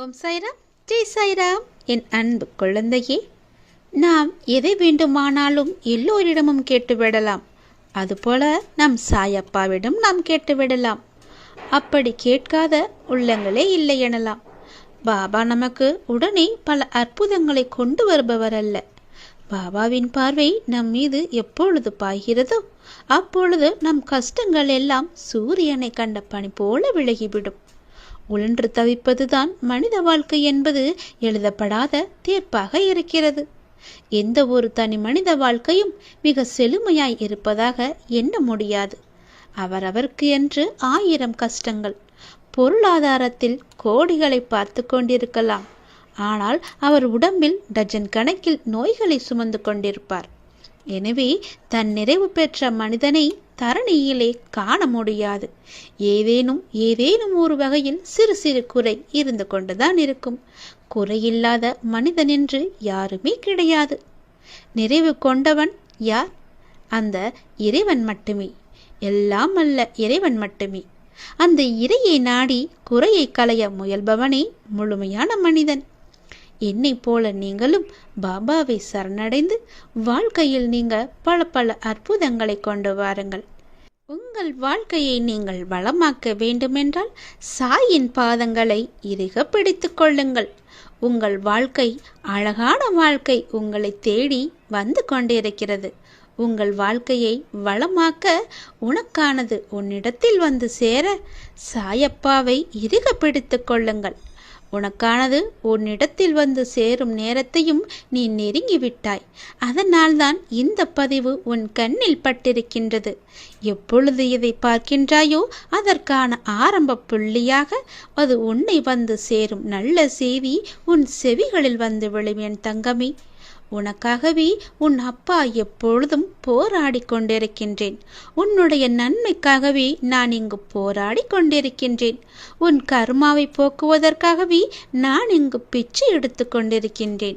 ஓம் சாய்ராம். ஜெய் சாய்ராம். என் அன்பு குழந்தையே நாம் எதை வேண்டுமானாலும் எல்லோரிடமும் கேட்டுவிடலாம். அதுபோல நம் சாயப்பாவிடம் நாம் கேட்டுவிடலாம். அப்படி கேட்காத உள்ளங்களே இல்லை எனலாம். பாபா நமக்கு உடனே பல அற்புதங்களை கொண்டு வருபவர் அல்ல பாபாவின் பார்வை நம் மீது எப்பொழுது பாய்கிறதோ அப்பொழுது நம் கஷ்டங்கள் எல்லாம் சூரியனை கண்ட பனி போல விலகிவிடும். உழன்று தவிப்பதுதான் மனித வாழ்க்கை என்பது எழுதப்படாத தீர்ப்பாக இருக்கிறது. எந்த ஒரு தனி மனித வாழ்க்கையும் மிக செழுமையாய் இருப்பதாக எண்ண முடியாது. அவரவருக்கு என்று ஆயிரம் கஷ்டங்கள் பொருளாதாரத்தில் கோடிகளை பார்த்து கொண்டிருக்கலாம். ஆனால் அவர் உடம்பில் டஜன் கணக்கில் நோய்களை சுமந்து கொண்டிருப்பார். எனவே தன் நிறைவு பெற்ற மனிதனை தரணியிலே காண முடியாது. ஏதேனும் ஏதேனும் ஒரு வகையில் சிறு சிறு குறை இருந்து கொண்டுதான் இருக்கும். குறையில்லாத மனிதன் என்று யாருமே கிடையாது. நிறைவு கொண்டவன் யார்? அந்த இறைவன் மட்டுமே. எல்லாம் அல்ல இறைவன் மட்டுமே. அந்த இறையை நாடி குறையை களைய முயல்பவனே முழுமையான மனிதன். என்னை போல நீங்களும் பாபாவை சரணடைந்து வாழ்க்கையில் நீங்க பல பல அற்புதங்களை கொண்டு வாருங்கள். உங்கள் வாழ்க்கையை நீங்கள் வளமாக்க வேண்டுமென்றால் சாயின் பாதங்களை இறுக பிடித்து கொள்ளுங்கள். உங்கள் வாழ்க்கை அழகான வாழ்க்கை உங்களை தேடி வந்து கொண்டிருக்கிறது. உங்கள் வாழ்க்கையை வளமாக்க உனக்கானது உன்னிடத்தில் வந்து சேர சாயப்பாவை இறுக பிடித்து கொள்ளுங்கள். உனக்கானது உன்னிடத்தில் வந்து சேரும் நேரத்தையும் நீ நெருங்கிவிட்டாய். அதனால்தான் இந்த பதிவு உன் கண்ணில் பட்டிருக்கின்றது. எப்பொழுது இதை பார்க்கின்றாயோ அதற்கான ஆரம்ப புள்ளியாக அது உன்னை வந்து சேரும் நல்ல செய்தி உன் செவிகளில் வந்து விழும் என் தங்கமே. உனக்காகவே உன் அப்பா எப்பொழுதும் போராடி கொண்டிருக்கின்றேன். உன்னுடைய நன்மைக்காகவே நான் இங்கு போராடி கொண்டிருக்கின்றேன். உன் கர்மாவை போக்குவதற்காகவே நான் இங்கு பிச்சை எடுத்து கொண்டிருக்கின்றேன்.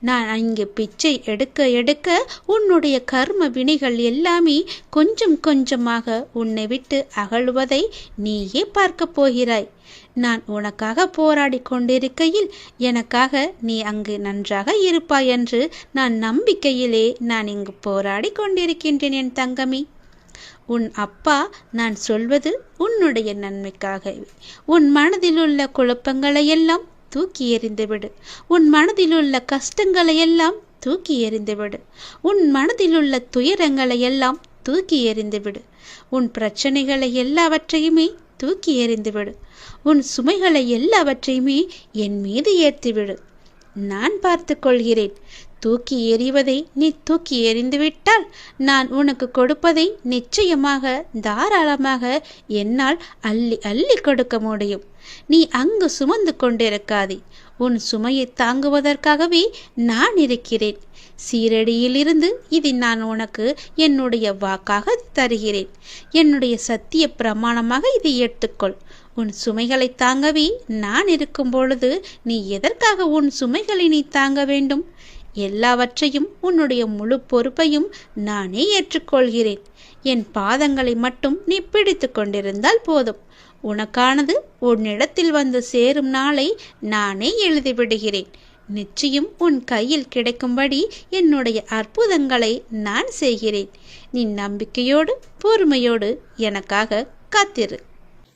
நான் இங்கு பிச்சை எடுக்க எடுக்க உன்னுடைய கர்ம வினைகள் எல்லாமே கொஞ்சம் கொஞ்சமாக உன்னை விட்டு அகழ்வதை நீயே பார்க்கப் போகிறாய். நான் உனக்காக போராடி கொண்டிருக்கையில் எனக்காக நீ அங்கு நன்றாக இருப்பாய் என்று நான் நம்பிக்கையிலே நான் இங்கு போராடி கொண்டிருக்கின்றேன் என் தங்கமி. உன் அப்பா நான் சொல்வது உன்னுடைய நன்மைக்காகவே. உன் மனதில் உள்ள குழப்பங்களையெல்லாம் தூக்கி எறிந்துவிடு. உன் மனதிலுள்ள கஷ்டங்களை எல்லாம் தூக்கி எறிந்துவிடு. உன் மனதிலுள்ள துயரங்களை எல்லாம் தூக்கி எறிந்துவிடு. உன் பிரச்சனைகளை எல்லாவற்றையுமே தூக்கி எறிந்துவிடு. உன் சுமைகளை எல்லாவற்றையுமே என் மீது ஏற்றிவிடு. நான் பார்த்து கொள்கிறேன். தூக்கி எறிவதை நீ தூக்கி எறிந்துவிட்டால் நான் உனக்கு கொடுப்பதை நிச்சயமாக தாராளமாக என்னால் அள்ளி அள்ளி கொடுக்க முடியும். நீ அங்கு சுமந்து கொண்டிருக்காதே. உன் சுமையை தாங்குவதற்காகவே நான் இருக்கிறேன். சீரடியிலிருந்து இதை நான் உனக்கு என்னுடைய வாக்காக தருகிறேன். என்னுடைய சத்திய பிரமாணமாக இதை எடுத்துக்கொள். உன் சுமைகளை தாங்கவே நான் இருக்கும் பொழுது நீ எதற்காக உன் சுமைகளை நீ தாங்க வேண்டும்? எல்லாவற்றையும் உன்னுடைய முழு பொறுப்பையும் நானே ஏற்றுக்கொள்கிறேன். என் பாதங்களை மட்டும் நீ பிடித்து கொண்டிருந்தால் போதும். உனக்கானது உன்னிடத்தில் வந்து சேரும் நாளை நானே எழுதிவிடுகிறேன். நிச்சயம் உன் கையில் கிடைக்கும்படி என்னுடைய அற்புதங்களை நான் செய்கிறேன். நீ நம்பிக்கையோடு பொறுமையோடு எனக்காக காத்திரு.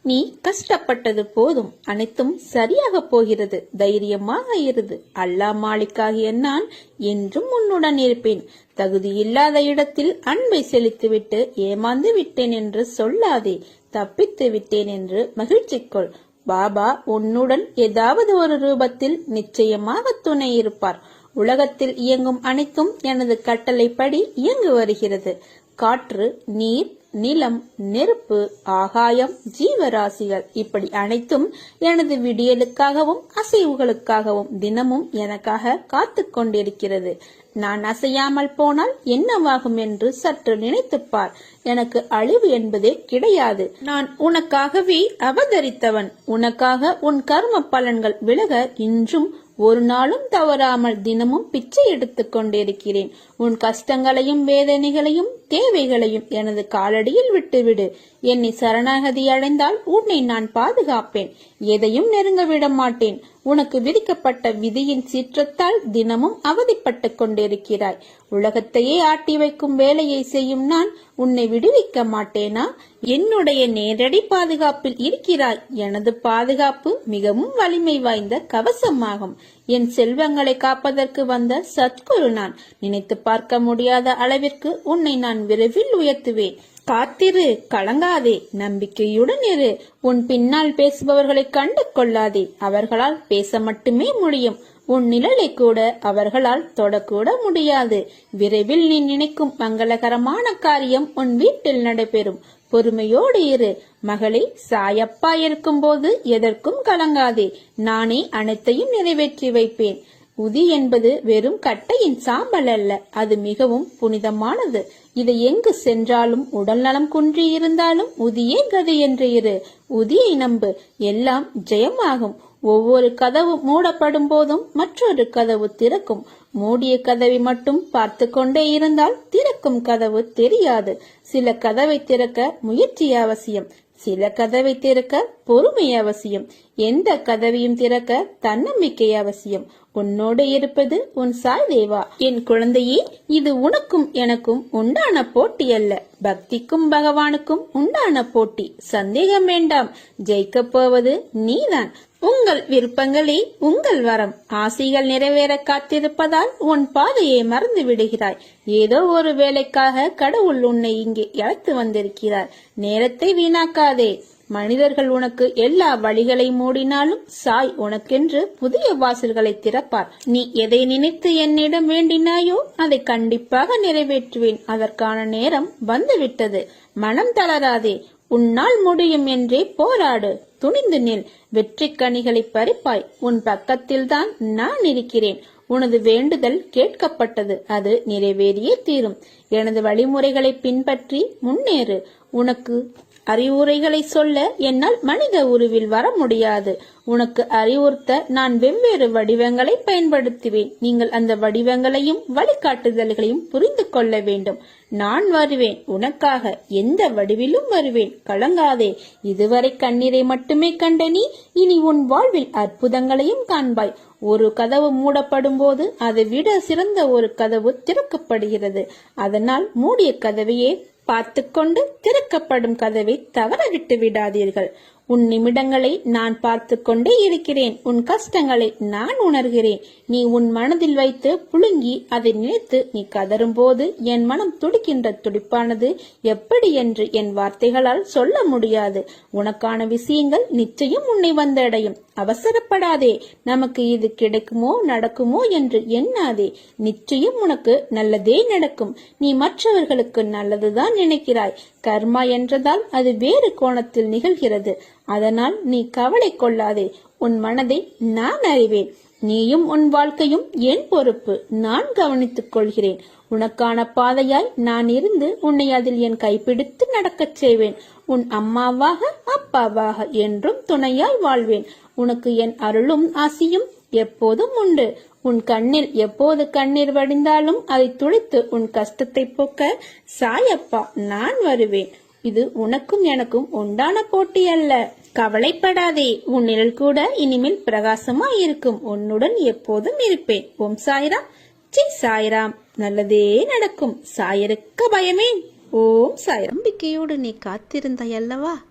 நீ கஷ்டப்பட்டது போதும் அனைத்தும் சரியாக போகிறது தைரியமாக இருந்து அல்லா மாலிக்காகிய நான் என்றும் உன்னுடன் இருப்பேன். தகுதியில்லாத இடத்தில் அன்பை செலுத்திவிட்டு ஏமாந்து விட்டேன் என்று சொல்லாதே தப்பித்து விட்டேன் என்று மகிழ்ச்சிக்கொள் பாபா உன்னுடன் ஏதாவது ஒரு ரூபத்தில் நிச்சயமாக துணை இருப்பார். உலகத்தில் இயங்கும் அனைத்தும் எனது கட்டளைப்படி இயங்கு வருகிறது. காற்று நீர் நிலம் நெருப்பு ஆகாயம் ஜீவராசிகள் இப்படி அனைத்தும் எனது விடியலுக்காகவும் அசைவுகளுக்காகவும் தினமும் எனக்காக காத்து கொண்டிருக்கிறது. நான் அசையாமல் போனால் என்னவாகும் என்று சற்று நினைத்துப்பார் எனக்கு அழிவு என்பதே கிடையாது. நான் உனக்காகவே அவதரித்தவன். உனக்காக உன் கர்ம பலன்கள் விலக இன்றும் ஒரு நாளும் தவறாமல் தினமும் பிச்சை எடுத்துக் கொண்டிருக்கிறேன். உன் கஷ்டங்களையும் வேதனைகளையும் தேவைகளையும் எனது காலடியில் விட்டுவிடு. என்னை சரணாகதி அடைந்தால் உன்னை நான் பாதுகாப்பேன். எதையும் நெருங்க விட மாட்டேன். உனக்கு விதிக்கப்பட்ட விதியின் சீற்றத்தால் தினமும் அவதிப்பட்டு கொண்டிருக்கிறாய். உலகத்தையே ஆட்டி வைக்கும் வேலையை செய்யும் நான் உன்னை விடுவிக்க மாட்டேனா? என்னுடைய நேரடி பாதுகாப்பில் இருக்கிறாய். எனது பாதுகாப்பு மிகவும் வலிமை வாய்ந்த கவசமாகும். என் செல்வங்களை காப்பதற்கு வந்த சத்குரு நான் நினைத்து பார்க்க முடியாத அளவிற்கு உன்னை நான் விரைவில் உயர்த்துவேன். காத்திரு கலங்காதே நம்பிக்கையுடன் இரு. உன் பின்னால் பேசுபவர்களை கண்டு கொள்ளாதே. அவர்களால் பேச மட்டுமே முடியும். உன் நிழலை கூட அவர்களால் தொடக்கூட முடியாது. விரைவில் நீ நினைக்கும் மங்களகரமான காரியம் உன் வீட்டில் நடைபெறும். பொறுமையோடு இரு. மகளே சாயப்பா இருக்கும்போது எதற்கும் கலங்காதே. நானே அனைத்தையும் நிறைவேற்றி வைப்பேன். உதி என்பது வெறும் கட்டையின் சாம்பல் அல்ல. அது மிகவும் புனிதமானது. இதை எங்கு சென்றாலும் உடல் நலம் குன்றி இருந்தாலும் உதியே கதை என்று இரு. உதியை நம்பு. எல்லாம் ஜெயமாகும். ஒவ்வொரு கதவு மூடப்படும் போதும் மற்றொரு கதவு திறக்கும். மூடிய கதவை மட்டும் பார்த்து கொண்டே இருந்தால் திறக்கும் கதவு தெரியாது. சில கதவை திறக்க முயற்சி அவசியம். சில கதவை திறக்க பொறுமை அவசியம். எந்த கதவையும் திறக்க தன்னம்பிக்கை அவசியம். உன்னோடு இருப்பது உன் சாய் தேவா. என் குழந்தையே இது உனக்கும் எனக்கும் உண்டான போட்டி அல்ல. பக்திக்கும் பகவானுக்கும் உண்டான போட்டி. சந்தேகம் வேண்டாம். ஜெயிக்கப் போவது நீதான். உங்கள் விருப்பங்களே உங்கள் வரம். ஆசைகள் நிறைவேற காத்திருப்பதால் உன் பாதையை மறந்து விடுகிறாய். ஏதோ ஒரு வேலைக்காக கடவுள் உன்னை இங்கே இழைத்து வந்திருக்கிறார். நேரத்தை வீணாக்காதே. மனிதர்கள் உனக்கு எல்லா வழிகளை மூடினாலும் சாய் உனக்கென்று புதிய வாசல்களை திறப்பார். நீ எதை நினைத்து என்னிடம் வேண்டினாயோ அதை கண்டிப்பாக நிறைவேற்றுவேன். அதற்கான நேரம் வந்துவிட்டது. மனம் தளராதே. உன்னால் முடியும் என்றே போராடு. துணிந்து நில். வெற்றி கனிகளை பறிப்பாய். உன் பக்கத்தில்தான் நான் இருக்கிறேன். உனது வேண்டுதல் கேட்கப்பட்டது. அது நிறைவேறியே தீரும். எனது வழிமுறைகளை பின்பற்றி முன்னேறு. உனக்கு அறிவுரைகளை சொல்ல என்னால் மனித உருவில் வர முடியாது. உனக்கு அறிவுறுத்த நான் வெவ்வேறு வடிவங்களை பயன்படுத்துவேன். நீங்கள் அந்த வடிவங்களையும் வழிகாட்டுதல்களையும் புரிந்து கொள்ள வேண்டும். நான் வருவேன். உனக்காக எந்த வடிவிலும் வருவேன். கலங்காதே. இதுவரை கண்ணீரை மட்டுமே கண்ட நீ இனி உன் வாழ்வில் அற்புதங்களையும் காண்பாய். ஒரு கதவு மூடப்படும் போது அதை விட சிறந்த ஒரு கதவு திறக்கப்படுகிறது. அதனால் மூடிய கதவையே பார்த்து கொண்டு திறக்கப்படும் கதவை தவற விட்டு விடாதீர்கள் உன் நிமிடங்களை நான் பார்த்து கொண்டே இருக்கிறேன். உன் கஷ்டங்களை நான் உணர்கிறேன். நீ உன் மனதில் வைத்து புழுங்கி அதை நினைத்து நீ கதறும் போது என் மனம் துடிக்கின்ற துடிப்பானது எப்படி என்று என் வார்த்தைகளால் சொல்ல முடியாது. உனக்கான விஷயங்கள் நிச்சயம் உன்னை வந்தடையும். அவசரப்படாதே. நமக்கு இது கிடைக்குமோ நடக்குமோ என்று எண்ணாதே. நிச்சயம் உனக்கு நல்லதே நடக்கும். நீ மற்றவர்களுக்கு நல்லதுதான் நினைக்கிறாய். கர்மா என்றதால் அது வேறு கோணத்தில் நிகழ்கிறது. அதனால் நீ கவலை கொள்ளாதே. உன் மனதை நான் அறிவேன். நீயும் உன் வாழ்க்கையும் என் பொறுப்பு. நான் கவனித்துக் கொள்கிறேன். உனக்கான பாதையாய் நான் இருந்து உன்னை அதில் என் கைப்பிடித்து நடக்கச் செய்வேன். உன் அம்மாவாக அப்பாவாக என்றும் துணையாய் வாழ்வேன். உனக்கு என் அருளும் ஆசியும் எப்போதும் உண்டு. உன் கண்ணில் எப்போது கண்ணீர் வடிந்தாலும் அதை துடைத்து உன் கஷ்டத்தை போக்க சாயப்பா நான் வருவேன். இது உனக்கும் எனக்கும் உண்டான போட்டி அல்ல. கவலைப்படாதே. உன் நிழல் கூட இனிமேல் பிரகாசமா இருக்கும். உன்னுடன் எப்போதும் இருப்பேன். ஓம் சாய்ராம். சி சாய்ராம். நல்லதே நடக்கும். சாயருக்க பயமே. ஓம் சாய் நம்பிக்கையோடு நீ காத்திருந்தாய் அல்லவா?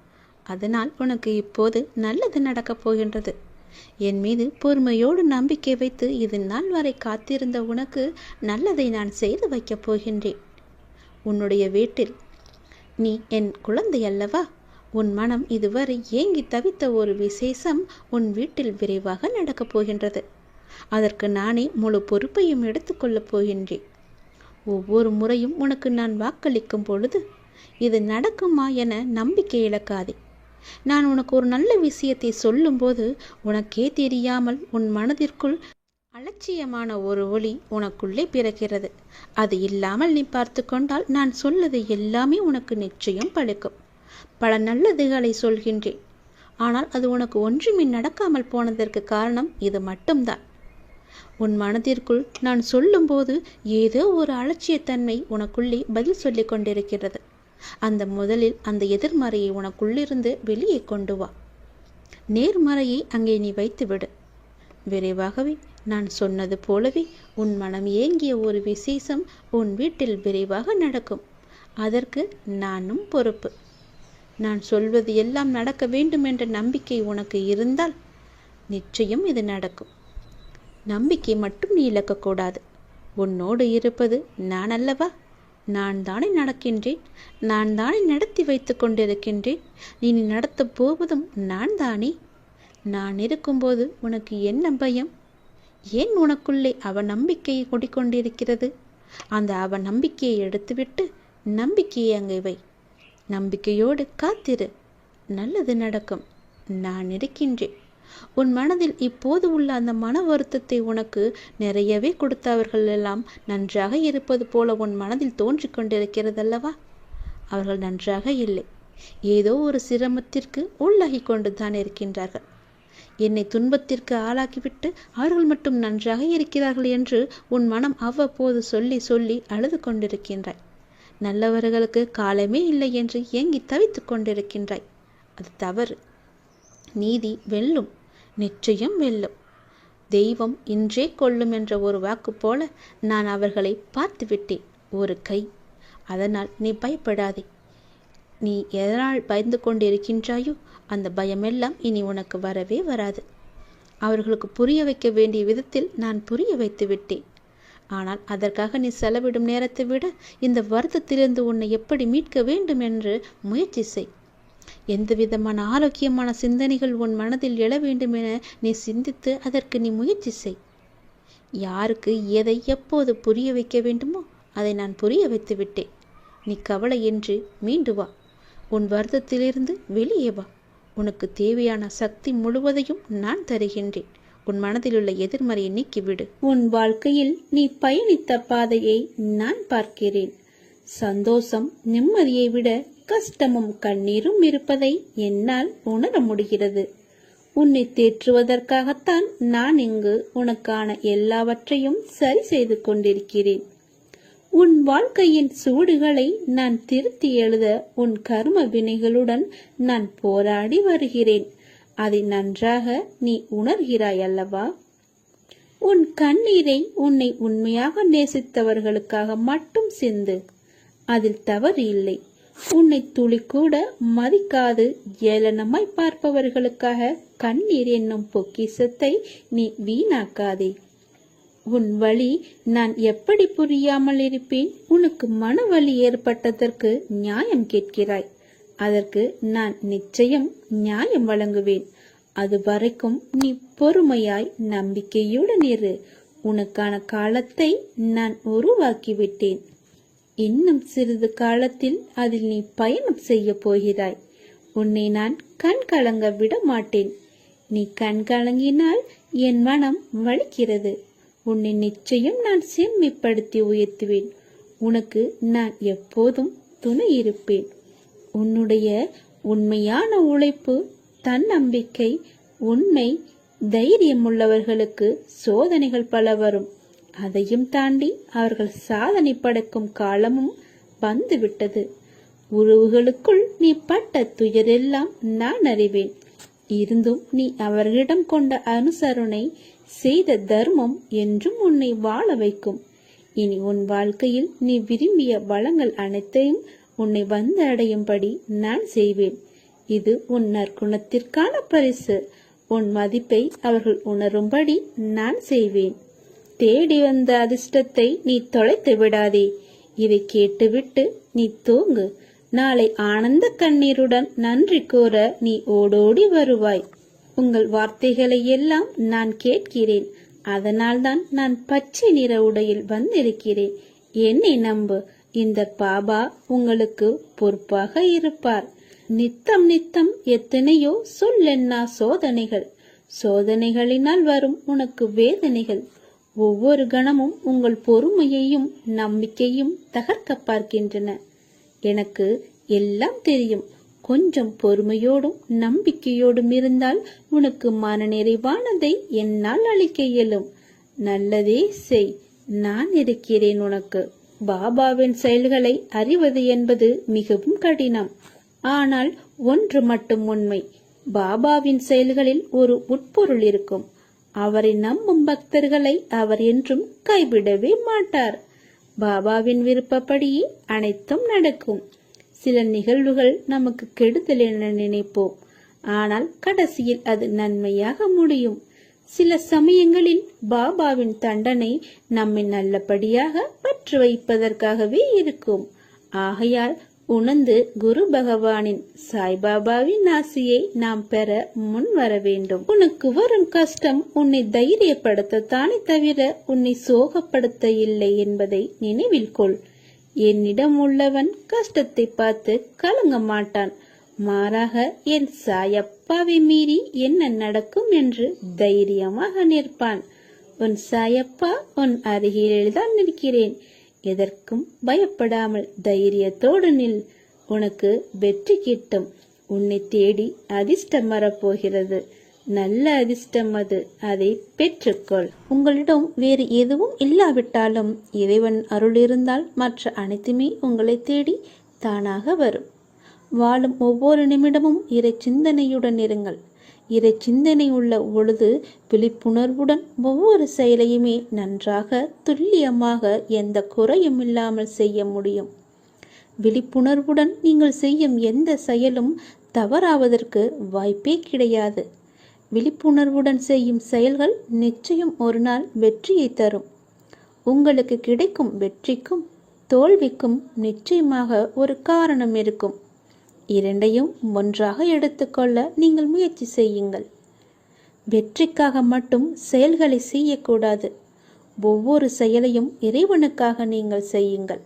அதனால் உனக்கு இப்போது நல்லது நடக்கப் போகின்றது. என் மீது பொறுமையோடு நம்பிக்கை வைத்து இது நாள் வரை காத்திருந்த உனக்கு நல்லதை நான் செய்து வைக்கப் போகின்றேன். உன்னுடைய வீட்டில் நீ என் குழந்தை அல்லவா உன் மனம் இதுவரை ஏங்கி தவித்த ஒரு விசேஷம் உன் வீட்டில் விரைவாக நடக்கப் போகின்றது. அதற்கு நானே முழு பொறுப்பையும் எடுத்துக்கொள்ளப் போகின்றேன். ஒவ்வொரு முறையும் உனக்கு நான் வாக்களிக்கும் பொழுது இது நடக்குமா என நம்பிக்கை இழக்காதே. நான் உனக்கு ஒரு நல்ல விஷயத்தை சொல்லும்போது உனக்கே தெரியாமல் உன் மனதிற்குள் அலட்சியமான ஒரு ஒளி உனக்குள்ளே பிறக்கிறது. அது இல்லாமல் நீ பார்த்து கொண்டால் நான் சொல்வது எல்லாமே உனக்கு நிச்சயம் பழிக்கும். பல நல்லதுகளை சொல்கின்றேன். ஆனால் அது உனக்கு ஒன்றுமே நடக்காமல் போனதற்கு காரணம் இது மட்டும்தான். உன் மனதிற்குள் நான் சொல்லும்போது ஏதோ ஒரு அலட்சியத்தன்மை உனக்குள்ளே பதில் சொல்லிக் கொண்டிருக்கிறது. அந்த முதலில் அந்த எதிர்மறையை உனக்குள்ளிருந்து வெளியே கொண்டு வா. நேர்மறையை அங்கே நீ வைத்துவிடு. விரைவாகவே நான் சொன்னது போலவே உன் மனம் ஏங்கிய ஒரு விசேஷம் உன் வீட்டில் விரைவாக நடக்கும். அதற்கு நானும் பொறுப்பு. நான் சொல்வது எல்லாம் நடக்க வேண்டும் என்ற நம்பிக்கை உனக்கு இருந்தால் நிச்சயம் இது நடக்கும். நம்பிக்கை மட்டும் நீ இழக்கக்கூடாது உன்னோடு இருப்பது நான் அல்லவா? நான் தானே நடக்கின்றேன். நான் தானே நடத்தி வைத்து கொண்டிருக்கின்றேன். நீ நடத்தப் போவதும் நான் தானே? நான் இருக்கும்போது உனக்கு என்ன பயம்? ஏன் உனக்குள்ளே அவ நம்பிக்கையை குடிக்கொண்டிருக்கிறது அந்த அவ நம்பிக்கையை எடுத்துவிட்டு நம்பிக்கையை அங்கே வை. நம்பிக்கையோடு காத்திரு. நல்லது நடக்கும். நான் இருக்கின்றேன். உன் மனதில் இப்போது உள்ள அந்த மன வருத்தத்தை உனக்கு நிறையவே கொடுத்தவர்கள் எல்லாம் நன்றாக இருப்பது போல உன் மனதில் தோன்றிக் கொண்டிருக்கிறதல்லவா? அவர்கள் நன்றாக இல்லை. ஏதோ ஒரு சிரமத்திற்கு உள்ளாகி கொண்டு தான் இருக்கின்றார்கள். என்னை துன்பத்திற்கு ஆளாக்கிவிட்டு அவர்கள் மட்டும் நன்றாக இருக்கிறார்கள் என்று உன் மனம் அவ்வப்போது சொல்லி சொல்லி அழுது கொண்டிருக்கின்றாய். நல்லவர்களுக்கு காலமே இல்லை என்று ஏங்கி தவித்துக் கொண்டிருக்கின்றாய். அது தவறு. நீதி வெல்லும் நிச்சயம் வெல்லும். தெய்வம் இன்றே கொள்ளும் என்ற ஒரு வாக்கு போல நான் அவர்களை பார்த்துவிட்டேன். ஒரு கை. அதனால் நீ பயப்படாதே. நீ எதனால் பயந்து கொண்டிருக்கின்றாயோ அந்த பயமெல்லாம் இனி உனக்கு வரவே வராது. அவர்களுக்கு புரிய வைக்க வேண்டிய விதத்தில் நான் புரிய வைத்து விட்டேன். ஆனால் அதற்காக நீ செலவிடும் நேரத்தை விட இந்த வருத்தத்திலிருந்து உன்னை எப்படி மீட்க வேண்டும் என்று முயற்சி செய். எந்த விதமான ஆரோக்கியமான சிந்தனைகள் உன் மனதில் எழ வேண்டும் என நீ சிந்தித்து அதற்கு நீ முயற்சி செய். யாருக்கு எதை எப்போது புரிய வைக்க வேண்டுமோ அதை நான் புரிய வைத்து விட்டேன். நீ கவலையின்றி மீண்டு வா. உன் வருத்தத்திலிருந்து வெளியே வா. உனக்கு தேவையான சக்தி முழுவதையும் நான் தருகின்றேன். உன் மனதில் உள்ள எதிர்மறையை நீக்கிவிடு. உன் வாழ்க்கையில் நீ பயணித்த பாதையை நான் பார்க்கிறேன். சந்தோஷம் நிம்மதியை விட கஷ்டமும் கண்ணீரும் இருப்பதை என்னால் உணர முடிகிறது. உன்னை தேற்றுவதற்காகத்தான் நான் இங்கு உனக்கான எல்லாவற்றையும் சரி செய்து கொண்டிருக்கிறேன். உன் வாழ்க்கையின் சூடுகளை நான் திருத்தி எழுத உன் கர்ம வினைகளுடன் நான் போராடி வருகிறேன். அதை நன்றாக நீ உணர்கிறாய் அல்லவா? உன் கண்ணீரை உன்னை உண்மையாக நேசித்தவர்களுக்காக மட்டும் சிந்து. அதில் தவறு இல்லை. உன்னை துளி கூட மதிக்காது ஏளனமாய் பார்ப்பவர்களுக்காக கண்ணீர் என்னும் பொக்கிசத்தை நீ வீணாக்காதே. உன் வழி நான் எப்படி புரியாமல் இருப்பேன்? உனக்கு மன வலி ஏற்பட்டதற்கு நியாயம் கேட்கிறாய். அதற்கு நான் நிச்சயம் நியாயம் வழங்குவேன். அது வரைக்கும் நீ பொறுமையாய் நம்பிக்கையுடன் இரு உனக்கான காலத்தை நான் உருவாக்கிவிட்டேன். இன்னும் சிறிது காலத்தில் அதில் நீ பயணம் செய்ய போகிறாய். உன்னை நான் கண் கலங்க விட மாட்டேன் நீ கண் கலங்கினால் என் மனம் வலிக்கிறது. உன்னை நிச்சயம் நான் செம்மிப்படுத்தி உயர்த்துவேன். உனக்கு நான் எப்போதும் துணை இருப்பேன். உன்னுடைய உண்மையான உழைப்பு தன்னம்பிக்கை உண்மை தைரியம் உள்ளவர்களுக்கு சோதனைகள் பல வரும். அதையும் தாண்டி அவர்கள் சாதனை படைக்கும் காலமும் வந்துவிட்டது. உறவுகளுக்குள் நீ பட்ட துயரெல்லாம் நான் அறிவேன். இருந்தும் நீ அவர்களிடம் கொண்ட அனுசரணை செய்த தர்மம் என்றும் உன்னை வாழ வைக்கும். இனி உன் வாழ்க்கையில் நீ விரும்பிய வளங்கள் அனைத்தையும் உன்னை வந்தடையும்படி நான் செய்வேன். இது உன் நற்குணத்திற்கான பரிசு. உன் மதிப்பை அவர்கள் உணரும்படி நான் செய்வேன். தேடி வந்த அதிர்ஷ்டத்தை நீ தொலைத்து விடாதே. இதை கேட்டுவிட்டு நீ தூங்கு. நாளை ஆனந்த கண்ணீருடன் நன்றி கூற நீ ஓடோடி வருவாய். உங்கள் வார்த்தைகளை எல்லாம் நான் கேட்கிறேன். அதனால்தான் நான் பச்சை நிற உடையில் வந்திருக்கிறேன். என்னை நம்பு இந்த பாபா உங்களுக்கு பொறுப்பாக இருப்பார். நித்தம் நித்தம் எத்தனையோ சொல்லென்னா சோதனைகள். சோதனைகளினால் வரும் உனக்கு வேதனைகள். ஒவ்வொரு கணமும் உங்கள் பொறுமையையும் நம்பிக்கையும் தகர்க்க பார்க்கின்றன. எனக்கு எல்லாம் தெரியும். கொஞ்சம் பொறுமையோடும் நம்பிக்கையோடும் இருந்தால் உனக்கு மனநிறைவானதை என்னால் அளிக்க இயலும். நல்லதே செய். நான் இருக்கிறேன் உனக்கு. பாபாவின் செயல்களை அறிவது என்பது மிகவும் கடினம். ஆனால் ஒன்று மட்டும் உண்மை. பாபாவின் செயல்களில் ஒரு உட்பொருள் இருக்கும். அவரை நம்பும் பக்தர்களை அவர் என்றும் கைவிடவே மாட்டார். பாபாவின் விருப்பப்படியே அனைத்தும் நடக்கும். சில நிகழ்வுகள் நமக்கு கெடுதல் என நினைப்போம். ஆனால் கடைசியில் அது நன்மையாக முடியும். சில சமயங்களில் பாபாவின் தண்டனை நம்மை நல்லபடியாக பற்று வைப்பதற்காகவே இருக்கும். ஆகையால் உணர்ந்து குரு பகவானின் சாய்பாபாவின் ஆசையை நாம் பெற முன் வர வேண்டும். உனக்கு வரும் கஷ்டம் உன்னை தைரியப்படுத்தத்தானே தவிர உன்னை சோகப்படுத்த இல்லை என்பதை நினைவில் கொள். என்னிடம் உள்ளவன் கஷ்டத்தை பார்த்து கலங்க மாட்டான். மாறாக என் சாயப்பாவை மீறி என்ன நடக்கும் என்று தைரியமாக நிற்பான். உன் சாயப்பா உன் அருகில்தான் நிற்கிறேன். எதற்கும் பயப்படாமல் தைரியத்தோடு நில். உனக்கு வெற்றி கிட்டும். உன்னை தேடி அதிர்ஷ்டம் வரப்போகிறது. நல்ல அதிர்ஷ்டம் அது. அதை பெற்றுக்கொள். உங்களிடம் வேறு எதுவும் இல்லாவிட்டாலும் இறைவன் அருள் இருந்தால் மற்ற அனைத்துமே உங்களை தேடி தானாக வரும். வாழும் ஒவ்வொரு நிமிடமும் இறை சிந்தனையுடன் இருங்கள். இறை சிந்தனை உள்ள பொழுது விழிப்புணர்வுடன் ஒவ்வொரு செயலையுமே நன்றாக துல்லியமாக எந்த குறையும் இல்லாமல் செய்ய முடியும். விழிப்புணர்வுடன் நீங்கள் செய்யும் எந்த செயலும் தவறாவதற்கு வாய்ப்பே கிடையாது. விழிப்புணர்வுடன் செய்யும் செயல்கள் நிச்சயம் ஒரு நாள் வெற்றியை தரும். உங்களுக்கு கிடைக்கும் வெற்றிக்கும் தோல்விக்கும் நிச்சயமாக ஒரு காரணம் இருக்கும். இரண்டையும் ஒன்றாக எடுத்துக்கொள்ள நீங்கள் முயற்சி செய்யுங்கள். வெற்றிக்காக மட்டும் செயல்களை செய்யக்கூடாது. ஒவ்வொரு செயலையும் இறைவனுக்காக நீங்கள் செய்யுங்கள்.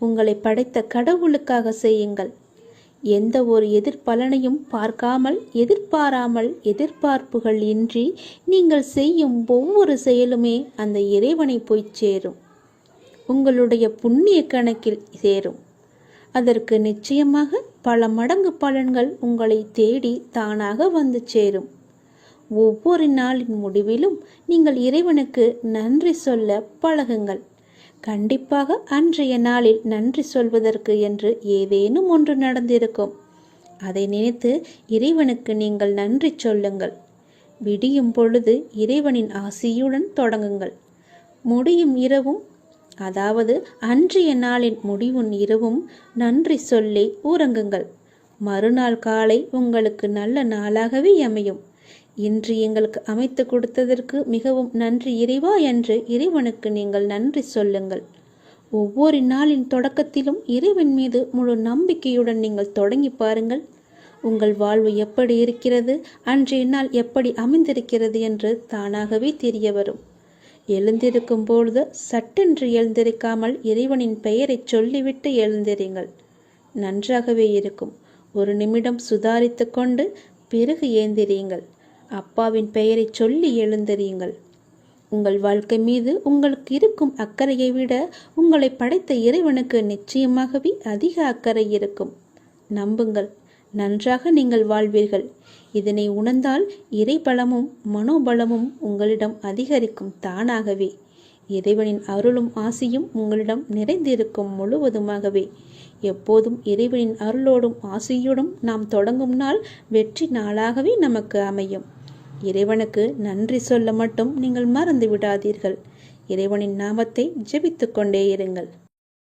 உங்களை படைத்த கடவுளுக்காக செய்யுங்கள். எந்த ஒரு எதிர்பலனையும் பார்க்காமல் எதிர்பாராமல் எதிர்பார்ப்புகள் இன்றி நீங்கள் செய்யும் ஒவ்வொரு செயலுமே அந்த இறைவனை போய் சேரும். உங்களுடைய புண்ணிய கணக்கில் சேரும். அதற்கு நிச்சயமாக பல மடங்கு பலன்கள் உங்களை தேடி தானாக வந்து சேரும். ஒவ்வொரு நாளின் முடிவிலும் நீங்கள் இறைவனுக்கு நன்றி சொல்ல பழகுங்கள். கண்டிப்பாக அன்றைய நாளில் நன்றி சொல்வதற்கு என்று ஏதேனும் ஒன்று நடந்திருக்கும். அதை நினைத்து இறைவனுக்கு நீங்கள் நன்றி சொல்லுங்கள். விடியும் பொழுது இறைவனின் ஆசியுடன் தொடங்குங்கள். முடியும் இரவும் அதாவது அன்றைய நாளின் முடிவும் இரவும் நன்றி சொல்லி உறங்குங்கள் மறுநாள் காலை உங்களுக்கு நல்ல நாளாகவே அமையும். இன்று எங்களுக்கு அமைத்து கொடுத்ததற்கு மிகவும் நன்றி இறைவா என்று இறைவனுக்கு நீங்கள் நன்றி சொல்லுங்கள். ஒவ்வொரு நாளின் தொடக்கத்திலும் இறைவன் மீது முழு நம்பிக்கையுடன் நீங்கள் தொடங்கி பாருங்கள். உங்கள் வாழ்வு எப்படி இருக்கிறது அன்றைய நாள் எப்படி அமைந்திருக்கிறது என்று தானாகவே தெரிய வரும். எழுந்திருக்கும் பொழுது சட்டென்று எழுந்திருக்காமல் இறைவனின் பெயரைச் சொல்லிவிட்டு எழுந்திருங்கள். நன்றாகவே இருக்கும். ஒரு நிமிடம் சுதாரித்து கொண்டு பிறகு ஏந்திரியுங்கள் அப்பாவின் பெயரை சொல்லி எழுந்தறியுங்கள். உங்கள் வாழ்க்கை மீது உங்களுக்கு இருக்கும் அக்கறையை விட உங்களை படைத்த இறைவனுக்கு நிச்சயமாகவே அதிக அக்கறை இருக்கும். நம்புங்கள் நன்றாக நீங்கள் வாழ்வீர்கள். இதனை உணர்ந்தால் இறைபலமும் மனோபலமும் உங்களிடம் அதிகரிக்கும் தானாகவே. இறைவனின் அருளும் ஆசியும் உங்களிடம் நிறைந்திருக்கும் முழுவதுமாகவே. எப்போதும் இறைவனின் அருளோடும் ஆசியோடும் நாம் தொடங்கும் நாள் வெற்றி நாளாகவே நமக்கு அமையும். இறைவனுக்கு நன்றி சொல்ல மட்டும் நீங்கள் மறந்து விடாதீர்கள். இறைவனின் நாமத்தை ஜெபித்துக்கொண்டே இருங்கள்.